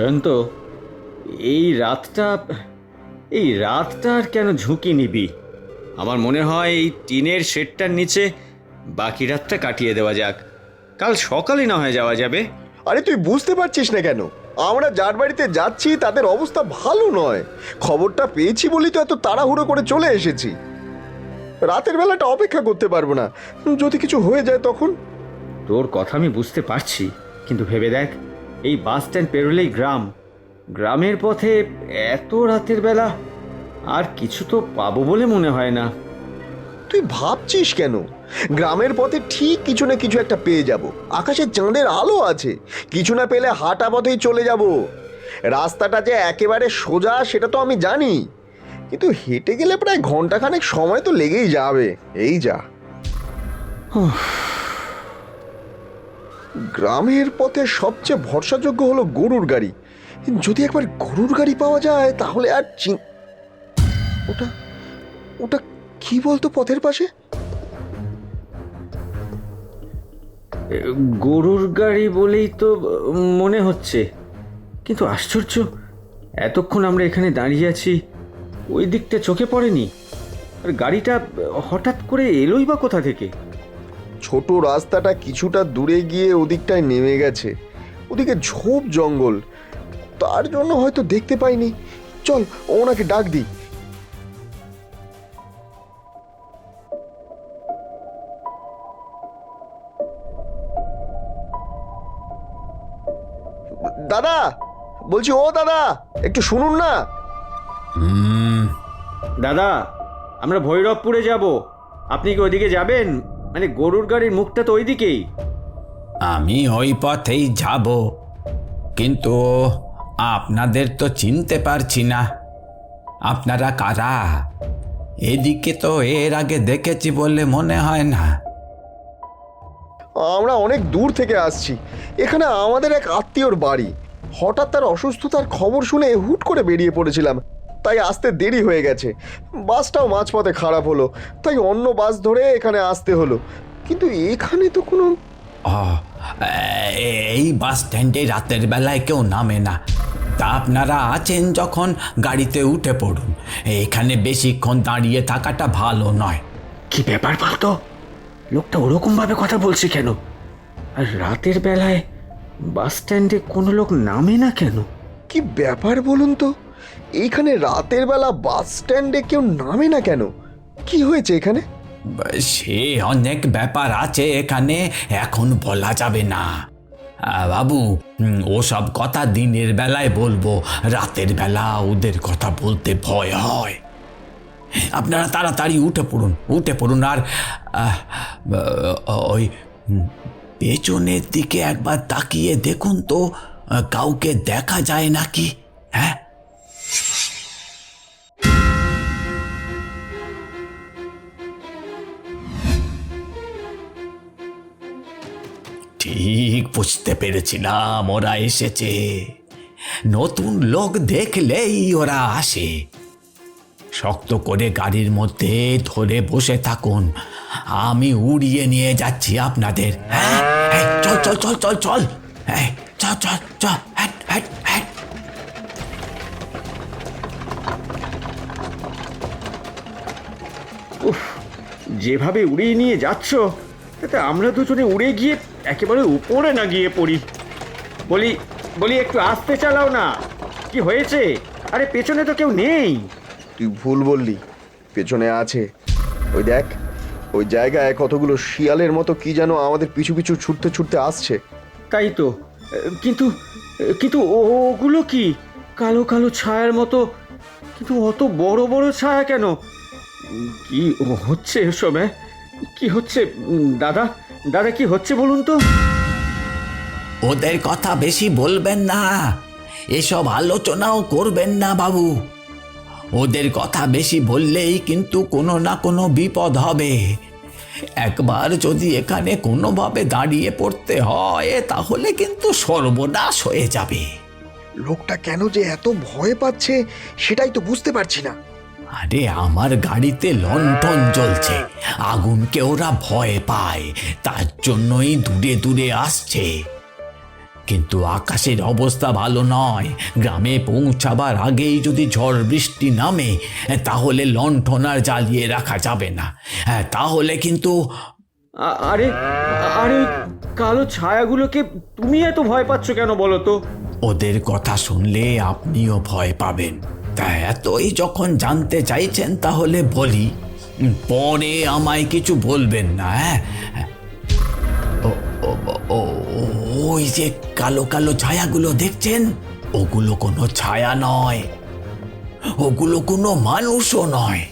জয়ন্ত এই রাতটা এই রাতটা আর কেন ঝুঁকি নিবি? আমার মনে হয় এই টিনের শেডটার নিচে বাকি রাতটা কাটিয়ে দেওয়া যাক। কাল সকালে না হয়ে যাওয়া যাবে। আরে তুই বুঝতে পারছিস না কেন? আমরা যার বাড়িতে যাচ্ছি তাদের অবস্থা ভালো নয়। খবরটা পেয়েছি বলেই তো এত তাড়াহুড়ো করে চলে এসেছি। রাতের বেলাটা অপেক্ষা করতে পারব না। যদি কিছু হয়ে যায় তখন? তোর কথা আমি বুঝতে পারছি কিন্তু ভেবে দেখ এই বাস স্ট্যান্ড পেরোলেই গ্রাম। গ্রামের পথে এত রাতের বেলা আর কিছু তো পাবো বলে মনে হয় না। তুই ভাবছিস কেন? গ্রামের পথে ঠিক কিছু না কিছু একটা পেয়ে যাব। আকাশে চাঁদের আলো আছে। কিছু না পেলে হাঁটা পথেই চলে যাব। রাস্তাটা যে একেবারে সোজা সেটা তো আমি জানি। কিন্তু হেঁটে গেলে প্রায় ঘন্টাখানেক সময় তো লেগেই যাবে। এই যা। গ্রামের পথে সবচেয়ে ভরসাযোগ্য হলো গরুর গাড়ি। যদি একবার গরুর গাড়ি পাওয়া যায়, তাহলে আর চিন- ওটা ওটা কি বলতো পথের পাশে? গরুর গাড়ি বলেই তো মনে হচ্ছে। কিন্তু আশ্চর্য, এতক্ষণ আমরা এখানে দাঁড়িয়ে আছি, ওই দিকটা চোখে পড়েনি। আর গাড়িটা হঠাৎ করে এলোই বা কোথা থেকে? ছোট রাস্তাটা কিছুটা দূরে গিয়ে ওদিকটায় নেমে গেছে। ওদিকে ঝোপ জঙ্গল। তার জন্য হয়তো দেখতে পাইনি। চল, ওনাকে ডাক দিই। দাদা, বলছি, ও দাদা, একটু শুনুন না। দাদা, আমরা ভৈরবপুরে যাব। আপনি কি ওইদিকে যাবেন? মানে গরুর গাড়ির মুখটা তো ওইদিকেই। আমি ওই পথেই যাব। কিন্তু আপনাদের তো চিনতে পারছি না। আপনারা কারা? এদিকে তো এর আগে দেখেছি বলে মনে হয় না। আমরা অনেক দূর থেকে আসছি। এখানে আমাদের এক আত্মীয়র বাড়ি। হঠাৎ তার অসুস্থতার খবর শুনে হুট করে বেরিয়ে পড়েছিলাম। তাই আসতে দেরি হয়ে গেছে। বাসটাও মাঝপথে খারাপ হলো তাই অন্য বাস ধরে এখানে আসতে হলো। কিন্তু এখানে তো কোনো এই বাস স্ট্যান্ডে রাতের বেলায় কেউ নামে না। তা আপনারা আছেন যখন গাড়িতে উঠে পড়ুন। এখানে বেশিক্ষণ দাঁড়িয়ে থাকাটা ভালো নয়। কি ব্যাপার বলতো? লোকটা ওরকম ভাবে কথা বলছে কেন? আর রাতের বেলায় বাস স্ট্যান্ডে কোনো লোক নামে না কেন? কি ব্যাপার বলুন তো? এইখানে রাতের বেলা বাস স্ট্যান্ডে কেউ নামে না কেন? কি হয়েছে এখানে? সে অনেক ব্যাপার আছে এখানে, এখন বলা যাবে না। বাবু ওসব কথা দিনের বেলায় বলব, রাতের বেলা ওদের কথা বলতে ভয় হয়। আপনারা তাড়াতাড়ি উঠে পড়ুন উঠে পড়ুন আর ওই পেছনের দিকে একবার তাকিয়ে দেখুন তো কাউকে দেখা যায় নাকি হ্যাঁ? ঠিক বুঝতে পেরেছিলাম ওরা এসেছে। নতুন লোক দেখলেই ওরা আসে। শক্ত করে গাড়ির মধ্যে ধরে বসে থাকুন। আমি উড়িয়ে নিয়ে যাচ্ছি আপনাদের। হ্যাঁ এই, চল চল চল চল চল। চল চল চল হ্যাট যেভাবে উড়িয়ে নিয়ে যাচ্ছ তাতে আমরা দুজনে উড়ে গিয়ে একেবারে উপরে না গিয়ে পড়ি। বলি বলি একটু আসতে চালাও না। কি হয়েছে? আরে পেছনে তো কেউ নেই। তুই ভুল বললি। পেছনে আছে। ওই দেখ ওই জায়গায় কতগুলো শিয়ালের মতো কি যেন আমাদের পিছু পিছু ছুটতে ছুটতে আসছে। তাই তো। কিন্তু কিন্তু ওগুলো কি? কালো কালো ছায়ার মতো। কিন্তু অত বড় বড় ছায়া কেন? কি হচ্ছে এসব? কি হচ্ছে দাদা? দাদা কি হচ্ছে বলুন তো? ওদের কথা বেশি বলবেন না। এসব আলোচনাও করবেন না বাবু। ওদের কথা বেশি বললেই কিন্তু কোনো না কোনো বিপদ হবে। একবার যদি এখানে কোনোভাবে দাঁড়িয়ে পড়তে হয় তাহলে কিন্তু সর্বনাশ হয়ে যাবে। লোকটা কেন যে এত ভয় পাচ্ছে সেটাই তো বুঝতে পারছি না। আরে আমার গাড়িতে লণ্ঠন জ্বলছে। আগুনকে ওরা ভয় পায়। তার জন্যই দূরে দূরে আসছে। কিন্তু আকাশের অবস্থা ভালো নয়। গ্রামে পৌঁছাবার আগেই যদি ঝড় বৃষ্টি নামে তাহলে লণ্ঠন আর জ্বালিয়ে রাখা যাবে না। হ্যাঁ, তাহলে কিন্তু আরে আরে কালো ছায়াগুলোকে তুমি এত ভয় পাচ্ছ কেন বলো তো? ওদের কথা শুনলে আপনিও ভয় পাবেন। এতই যখন জানতে চাইছেন, তাহলে বলি, পরে আমায় কিছু বলবেন না হ্যাঁ? ওই যে কালো কালো ছায়াগুলো দেখছেন? ওগুলো কোনো ছায়া নয়। ওগুলো কোনো মানুষও নয়।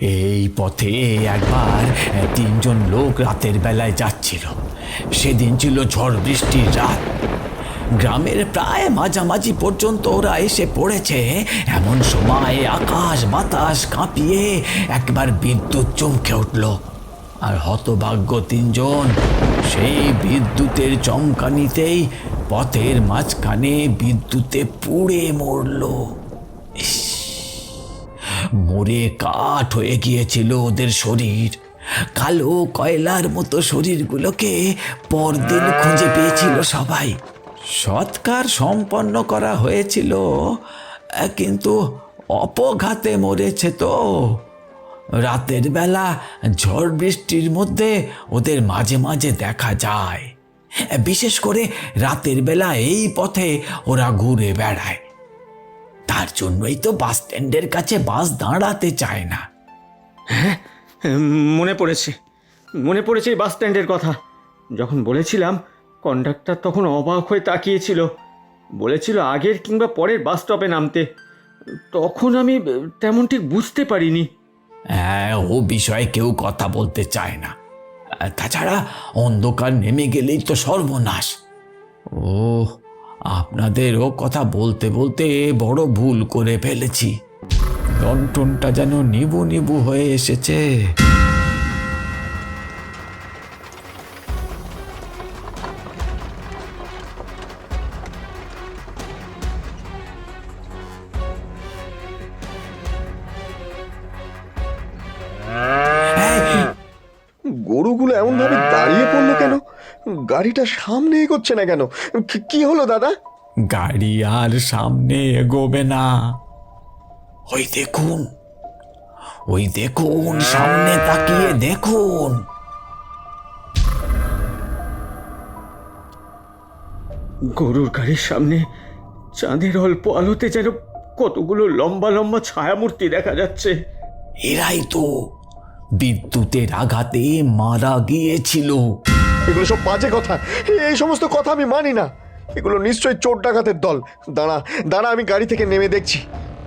এই পথে একবার তিনজন লোক রাতের বেলায় যাচ্ছিল। সেদিন ছিল ঝড় বৃষ্টির রাত। গ্রামের প্রায় মাঝামাঝি পর্যন্ত ওরা এসে পড়েছে। এমন সময় আকাশ বাতাস কাঁপিয়ে একবার বিদ্যুৎ চমকে উঠল। আর হতভাগ্য তিনজন সেই বিদ্যুতের চমকানিতেই পথের মাঝখানে বিদ্যুতে পুড়ে মরল। মরে কাঠ হয়ে গিয়েছিল ওদের শরীর। কালো কয়লার মতো শরীরগুলোকে পরদিন খুঁজে পেয়েছিল সবাই। সৎকার সম্পন্ন করা হয়েছিল কিন্তু অপঘাতে মরেছে তো। রাতের বেলা ঝড় বৃষ্টির মধ্যে ওদের মাঝে মাঝে দেখা যায়। বিশেষ করে রাতের বেলা এই পথে ওরা ঘুরে বেড়ায়। তার জন্যই তো বাস স্ট্যান্ডের কাছে বাস দাঁড়াতে চায় না। হুম, মনে পড়েছে। মনে পড়েছে বাস স্ট্যান্ডের কথা। যখন বলেছিলাম কন্ডাক্টর তখন অবাক হয়ে তাকিয়েছিল। বলেছিল আগের কিংবা পরের বাস স্টপে নামতে। তখন আমি তেমন ঠিক বুঝতে পারিনি। হ্যাঁ ও বিষয়ে কেউ কথা বলতে চায় না। তাছাড়া অন্ধকার নেমে গেলেই তো সর্বনাশ। ও আপনাদেরও কথা বলতে বলতে বড় ভুল করে ফেলেছি। লন্ঠনটা যেন নিবু নিবু হয়ে এসেছে। গরুগুলো এমন ভাবে দাঁড়িয়ে পড়ল কেন? গাড়িটা সামনে এগোচ্ছে না কেন? কি- কি হলো দাদা? গাড়ি আর সামনে এগোবে না। ওই দেখুন ওই দেখুন সামনে তাকিয়ে দেখুন। গরুর গাড়ির সামনে চাঁদের অল্প আলোতে যেন কতগুলো লম্বা লম্বা ছায়ামূর্তি দেখা যাচ্ছে। এরাই তো বিদ্যুতের আঘাতে মারা গিয়েছিল। এগুলো সব বাজে কথা। এই সমস্ত কথা আমি মানি না। এগুলো নিশ্চয়ই চোর ডাকাতের দল। দাঁড়া দাঁড়া আমি গাড়ি থেকে নেমে দেখছি।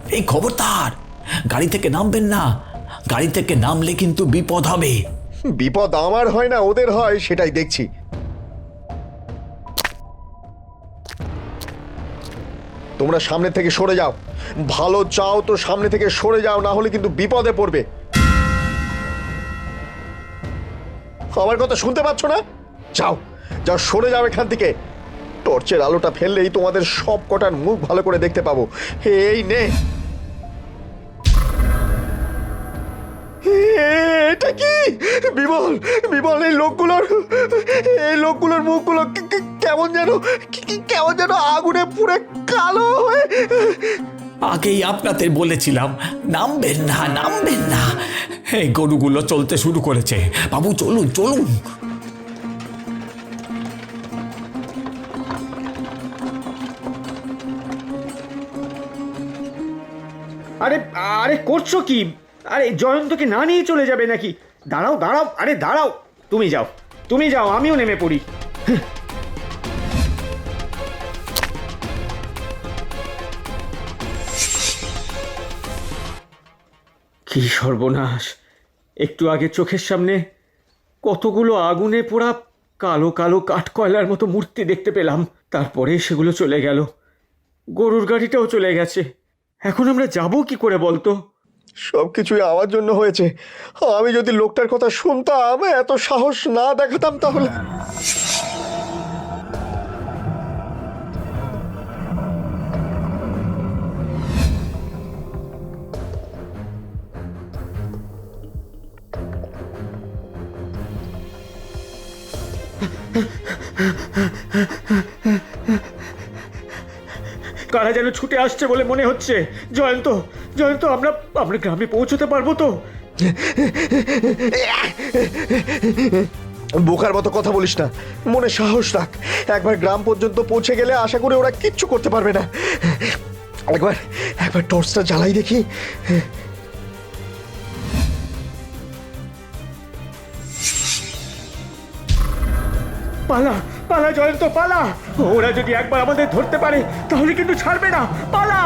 এই খবরদার গাড়ি থেকে নামবেন না। গাড়ি থেকে নামলে কিন্তু বিপদ হবে। বিপদ আমার হয় না ওদের হয় সেটাই দেখছি। তোমরা সামনে থেকে সরে যাও। ভালো চাও তো সামনে থেকে সরে যাও না হলে কিন্তু বিপদে পড়বে। আমার কথা শুনতে পাচ্ছ না? যাও যাও, সরে যাও এখান থেকে। টর্চের আলোটা ফেললেই তোমাদের সব কটার মুখ ভালো করে দেখতে পাবো। এই নে। এটা কি? বিমল বিমল, এই লোকগুলোর এই লোকগুলোর মুখগুলো কেমন যেন কেমন যেন আগুনে পুড়ে কালো হয়ে আগেই আপনাদের বলেছিলাম, নামবেন না নামবেন না। এই গরুগুলো চলতে শুরু করেছে। বাবু, চলুন চলুন। আরে আরে করছ কি? আরে, জয়ন্তকে না নিয়ে চলে যাবে নাকি? দাঁড়াও দাঁড়াও, আরে দাঁড়াও। তুমি যাও তুমি যাও, আমিও নেমে পড়ি। কি সর্বনাশ। একটু আগে চোখের সামনে কতগুলো আগুনে পোড়া কালো কালো কাঠকয়লার মতো মূর্তি দেখতে পেলাম। তারপরে সেগুলো চলে গেল। গরুর গাড়িটাও চলে গেছে। এখন আমরা যাব কি করে বলতো? সব কিছুই আমার জন্য হয়েছে। আমি যদি লোকটার কথা শুনতাম, এত সাহস না দেখাতাম তাহলে। কারা যেন ছুটে আসছে বলে মনে হচ্ছে? জয়ন্ত জয়ন্ত আমরা আমরা গ্রামে পৌঁছতে পারব তো? বোকার মতো কথা বলিস না। মনে সাহস রাখ। একবার গ্রাম পর্যন্ত পৌঁছে গেলে আশা করি ওরা কিচ্ছু করতে পারবে না। একবার একবার টর্চটা জ্বালাই দেখি। পালা পালা জয়ন্ত পালা। ওরা যদি একবার আমাদের ধরতে পারে, তাহলে কিন্তু ছাড়বে না। পালা!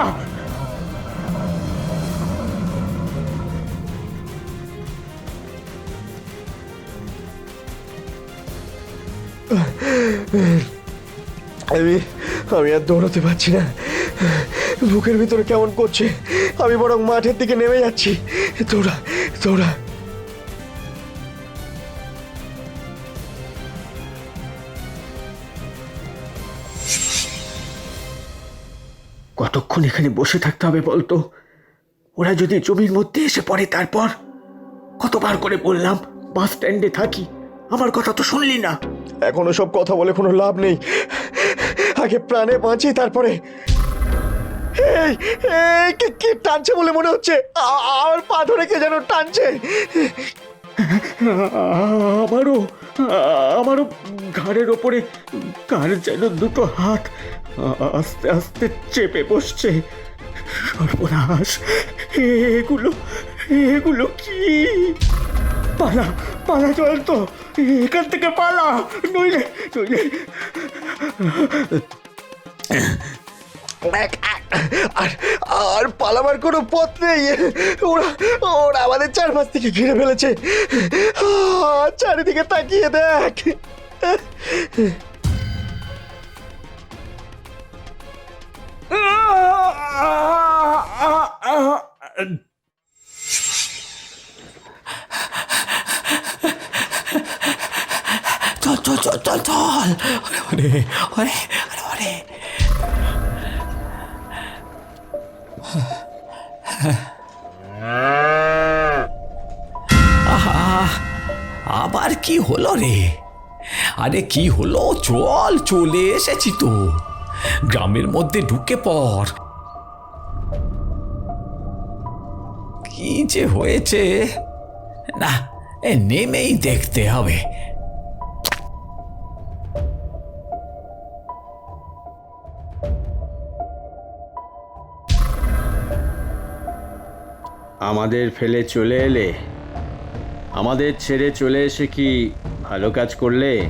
আমি আমি আর দৌড়াতে পারছি না। বুকের ভিতরে কেমন করছে? আমি বরং মাঠের দিকে নেমে যাচ্ছি। দৌড়া দৌড়া। কতক্ষণ এখানে বসে থাকতে হবে বলতো? ওরা যদি জমির মধ্যে এসে পড়ে তারপর? কতবার করে বললাম, বাস স্ট্যান্ডে থাকি। আমার কথা তো শুনলি না। এখনও সব কথা বলে কোনো লাভ নেই। আগে প্রাণে বাঁচি, তারপরে কে টানছে বলে মনে হচ্ছে? আমার পা ধরে কে যেন টানছে? আমারও আমারও ঘাড়ের ওপরে কার যেন দুটো হাত আস্তে আস্তে চেপে বসছে। সর্বনাশ, এগুলো এগুলো কি? পালা পালা জয়ন্ত এখান থেকে পালা, নইলে নইলে। আর আর পালাবার কোনো পথ নেই। ওরা ওরা আমাদের চারপাশ থেকে ঘিরে ফেলেছে। চারিদিকে তাকিয়ে দেখ। চল চল চল চল কি হলো রে? আরে কি হলো? চল চলে এসেছি তো। গ্রামের মধ্যে ঢুকে পড়। কি যে হয়েছে? না, এ নেমেই দেখতে হবে। আমাদের ফেলে চলে এলে আমাদের ছেড়ে চলে এসে কি ভালো কাজ করলে?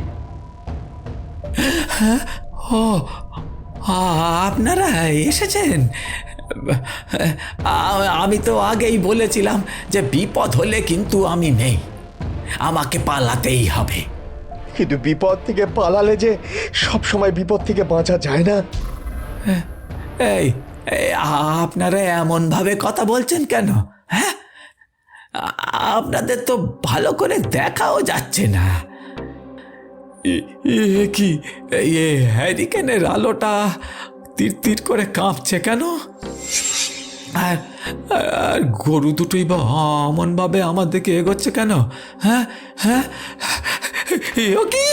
ও আ- আপনারা এসেছেন? আমি তো আগেই বলেছিলাম যে বিপদ হলে কিন্তু আমি নেই। আমাকে পালাতেই হবে। কিন্তু বিপদ থেকে পালালে যে সব সময় বিপদ থেকে বাঁচা যায় না। এই আপনারা এমনভাবে কথা বলছেন কেন? হ্যাঁ? আপনাদের তো ভালো করে দেখাও যাচ্ছে না। কি? এ হ্যারিকেনের আলোটা তীর তীর করে কাঁপছে কেন? আর আর গরু দুটোই বা অমনভাবে আমার দিকে এগোচ্ছে কেন? হ্যাঁ হ্যাঁ কি?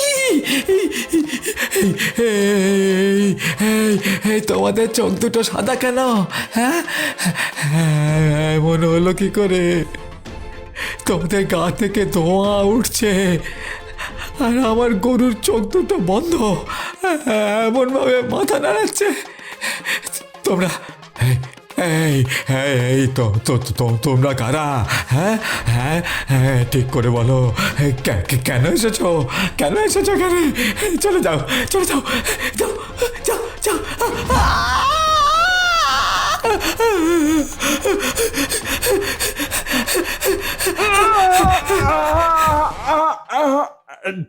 তোমাদের চোখ দুটো সাদা কেন? হ্যাঁ হ্যাঁ, এমন হলো কি করে? তোমাদের গা থেকে ধোঁয়া উঠছে। আর আমার গরুর চোখ দুটো বন্ধ। এমনভাবে মাথা নাড়াচ্ছে। তোমরা এই, এই তো তো তোমরা কারা? হ্যাঁ হ্যাঁ হ্যাঁ ঠিক করে বলো। কেন এসেছ? কেন এসেছ এই, চলে যাও চলে যাও যাও যাও যাও। and